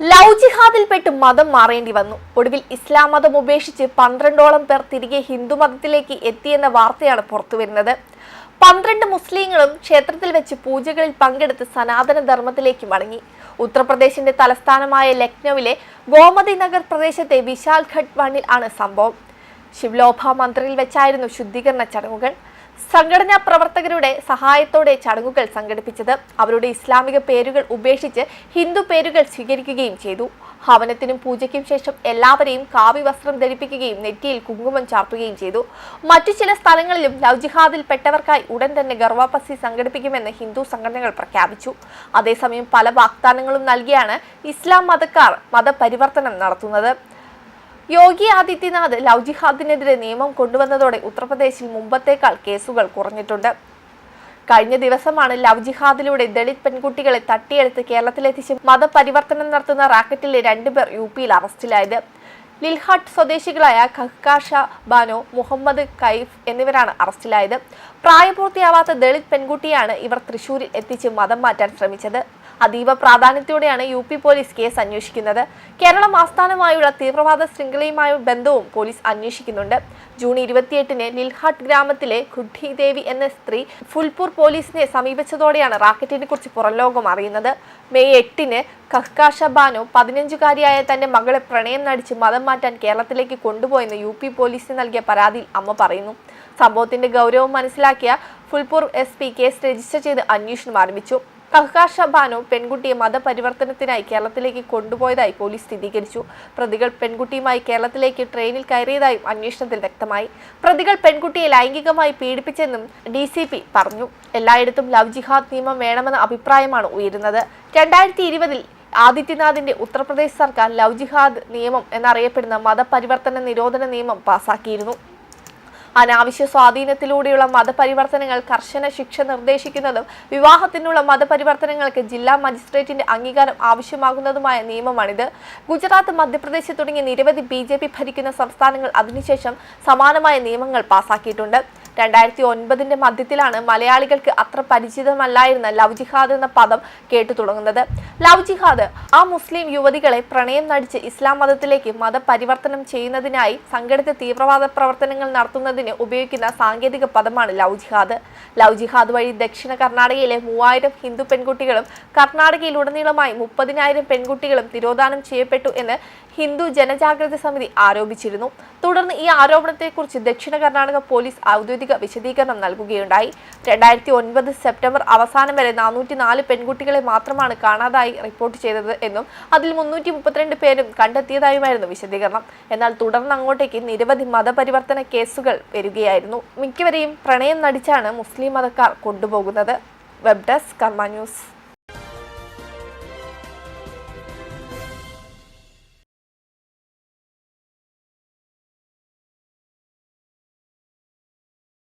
Love ജിഹാദിൽപ്പെട്ട് മതം മാറേണ്ടി വന്നു. ഒടുവിൽ ഇസ്ലാം മതം ഉപേക്ഷിച്ച് പന്ത്രണ്ടോളം പേർ തിരികെ ഹിന്ദു മതത്തിലേക്ക് എത്തിയെന്ന വാർത്തയാണ് പുറത്തുവരുന്നത് പന്ത്രണ്ട് മുസ്ലിങ്ങളും ക്ഷേത്രത്തിൽ വെച്ച് പൂജകളിൽ പങ്കെടുത്ത് സനാതന ധർമ്മത്തിലേക്ക് മടങ്ങി. ഉത്തർപ്രദേശിന്റെ തലസ്ഥാനമായ ലക്നൌവിലെ ഗോമതി നഗർ പ്രദേശത്തെ വിശാൽഘട്ട് വണ്ണിൽ ആണ് സംഭവം. ശിവലോഭ മന്ത്രിൽ വെച്ചായിരുന്നു ശുദ്ധീകരണ ചടങ്ങുകൾ. സംഘടനാ പ്രവർത്തകരുടെ സഹായത്തോടെ ചടങ്ങുകൾ സംഘടിപ്പിച്ചത് അവരുടെ ഇസ്ലാമിക പേരുകൾ ഉപേക്ഷിച്ച് ഹിന്ദു പേരുകൾ സ്വീകരിക്കുകയും ചെയ്തു. ഹവനത്തിനും പൂജയ്ക്കും ശേഷം എല്ലാവരെയും കാവി വസ്ത്രം ധരിപ്പിക്കുകയും നെറ്റിയിൽ കുങ്കുമം ചാർത്തുകയും ചെയ്തു. മറ്റു ചില സ്ഥലങ്ങളിലും ലൗജിഹാദിൽ ജിഹാദിൽ പെട്ടവർക്കായി ഉടൻ തന്നെ ഗർവാപസി സംഘടിപ്പിക്കുമെന്ന് ഹിന്ദു സംഘടനകൾ പ്രഖ്യാപിച്ചു. അതേസമയം പല വാഗ്ദാനങ്ങളും നൽകിയാണ് ഇസ്ലാം മതക്കാർ മതപരിവർത്തനം നടത്തുന്നത്. യോഗി ആദിത്യനാഥ് ലവ് ജിഹാദിനെതിരെ നിയമം കൊണ്ടുവന്നതോടെ ഉത്തർപ്രദേശിൽ മുമ്പത്തേക്കാൾ കേസുകൾ കുറഞ്ഞിട്ടുണ്ട്. കഴിഞ്ഞ ദിവസമാണ് ലവ് ജിഹാദിലൂടെ ദളിത് പെൺകുട്ടികളെ തട്ടിയെടുത്ത് കേരളത്തിലെത്തിച്ച് മതപരിവർത്തനം നടത്തുന്ന റാക്കറ്റിലെ രണ്ടുപേർ യു പിയിൽ അറസ്റ്റിലായത്. ലിൽഹാട്ട് സ്വദേശികളായ ഖക്കാഷ ബാനോ മുഹമ്മദ് കൈഫ് എന്നിവരാണ് അറസ്റ്റിലായത്. പ്രായപൂർത്തിയാവാത്ത ദളിത് പെൺകുട്ടിയാണ് ഇവർ തൃശൂരിൽ എത്തിച്ച് മതം മാറ്റാൻ ശ്രമിച്ചത്. അതീവ പ്രാധാന്യത്തോടെയാണ് യു പി പോലീസ് കേസ് അന്വേഷിക്കുന്നത്. കേരളം ആസ്ഥാനമായുള്ള തീവ്രവാദ ശൃംഖലയുമായ ബന്ധവും പോലീസ് അന്വേഷിക്കുന്നുണ്ട്. ജൂൺ ഇരുപത്തിയെട്ടിന് ലിൽഹാട്ട് ഗ്രാമത്തിലെ ഖുഡ്ഡി ദേവി എന്ന സ്ത്രീ ഫുൽപൂർ പോലീസിനെ സമീപിച്ചതോടെയാണ് റാക്കറ്റിനെ കുറിച്ച് പുറംലോകം അറിയുന്നത്. മെയ് എട്ടിന് കഹ്കാഷ ബാനു പതിനഞ്ചുകാരിയായ തന്റെ മകളെ പ്രണയം നടിച്ച് മതം മാറ്റാൻ കേരളത്തിലേക്ക് കൊണ്ടുപോയെന്ന് യു പി പോലീസിന് നൽകിയ പരാതിയിൽ അമ്മ പറയുന്നു. സംഭവത്തിന്റെ ഗൗരവം മനസ്സിലാക്കിയ Phulpur S P case register ചെയ്ത് അന്വേഷണം ആരംഭിച്ചു. കഹ്കാഷ ബാനോ പെൺകുട്ടിയെ മതപരിവർത്തനത്തിനായി കേരളത്തിലേക്ക് കൊണ്ടുപോയതായി പോലീസ് സ്ഥിരീകരിച്ചു. പ്രതികൾ പെൺകുട്ടിയുമായി കേരളത്തിലേക്ക് ട്രെയിനിൽ കയറിയതായും അന്വേഷണത്തിൽ വ്യക്തമായി. പ്രതികൾ പെൺകുട്ടിയെ ലൈംഗികമായി പീഡിപ്പിച്ചെന്നും ഡി പറഞ്ഞു. എല്ലായിടത്തും ലവ് ജിഹാദ് നിയമം വേണമെന്ന അഭിപ്രായമാണ് ഉയരുന്നത്. രണ്ടായിരത്തി ഇരുപതിൽ ആദിത്യനാഥിന്റെ ഉത്തർപ്രദേശ് സർക്കാർ ലവ് ജിഹാദ് നിയമം എന്നറിയപ്പെടുന്ന മതപരിവർത്തന നിരോധന നിയമം പാസാക്കിയിരുന്നു. അനാവശ്യ സ്വാധീനത്തിലൂടെയുള്ള മതപരിവർത്തനങ്ങൾ കർശന ശിക്ഷ നിർദ്ദേശിക്കുന്നതും വിവാഹത്തിനുള്ള മതപരിവർത്തനങ്ങൾക്ക് ജില്ലാ മജിസ്ട്രേറ്റിന്റെ അംഗീകാരം ആവശ്യമാകുന്നതുമായ നിയമമാണിത്. ഗുജറാത്ത് മധ്യപ്രദേശ് തുടങ്ങിയ നിരവധി ബി ഭരിക്കുന്ന സംസ്ഥാനങ്ങൾ അതിനുശേഷം സമാനമായ നിയമങ്ങൾ പാസാക്കിയിട്ടുണ്ട്. രണ്ടായിരത്തി ഒൻപതിന്റെ മധ്യത്തിലാണ് മലയാളികൾക്ക് അത്ര പരിചിതമല്ലായിരുന്ന ലവ് ജിഹാദ് എന്ന പദം കേട്ടു തുടങ്ങുന്നത്. ലവ് ജിഹാദ് ആ മുസ്ലിം യുവതികളെ പ്രണയം നടിച്ച് ഇസ്ലാം മതത്തിലേക്ക് മതപരിവർത്തനം ചെയ്യുന്നതിനായി സംഘടിത തീവ്രവാദ പ്രവർത്തനങ്ങൾ നടത്തുന്നതിന് ഉപയോഗിക്കുന്ന സാങ്കേതിക പദമാണ് ലവ് ജിഹാദ്. ലവ് ജിഹാദ് വഴി ദക്ഷിണ കർണാടകയിലെ മൂവായിരം ഹിന്ദു പെൺകുട്ടികളും കർണാടകയിലുടനീളമായി മുപ്പതിനായിരം പെൺകുട്ടികളും തിരോധാനം ചെയ്യപ്പെട്ടു എന്ന് ഹിന്ദു ജനജാഗ്രത സമിതി ആരോപിച്ചിരുന്നു. തുടർന്ന് ഈ ആരോപണത്തെക്കുറിച്ച് ദക്ഷിണ കർണാടക പോലീസ് ഔദ്യോഗിക വിശദീകരണം നൽകുകയുണ്ടായി. രണ്ടായിരത്തി ഒൻപത് സെപ്റ്റംബർ അവസാനം വരെ നാനൂറ്റി നാല് പെൺകുട്ടികളെ മാത്രമാണ് കാണാതായി റിപ്പോർട്ട് ചെയ്തത് എന്നും അതിൽ മുന്നൂറ്റി മുപ്പത്തിരണ്ട് പേരും കണ്ടെത്തിയതായുമായിരുന്നു വിശദീകരണം. എന്നാൽ തുടർന്ന് അങ്ങോട്ടേക്ക് നിരവധി മതപരിവർത്തന കേസുകൾ വരികയായിരുന്നു. മിക്കവരെയും പ്രണയം നടിച്ചാണ് മുസ്ലിം മതക്കാർ കൊണ്ടുപോകുന്നത്. Web desk Karma news.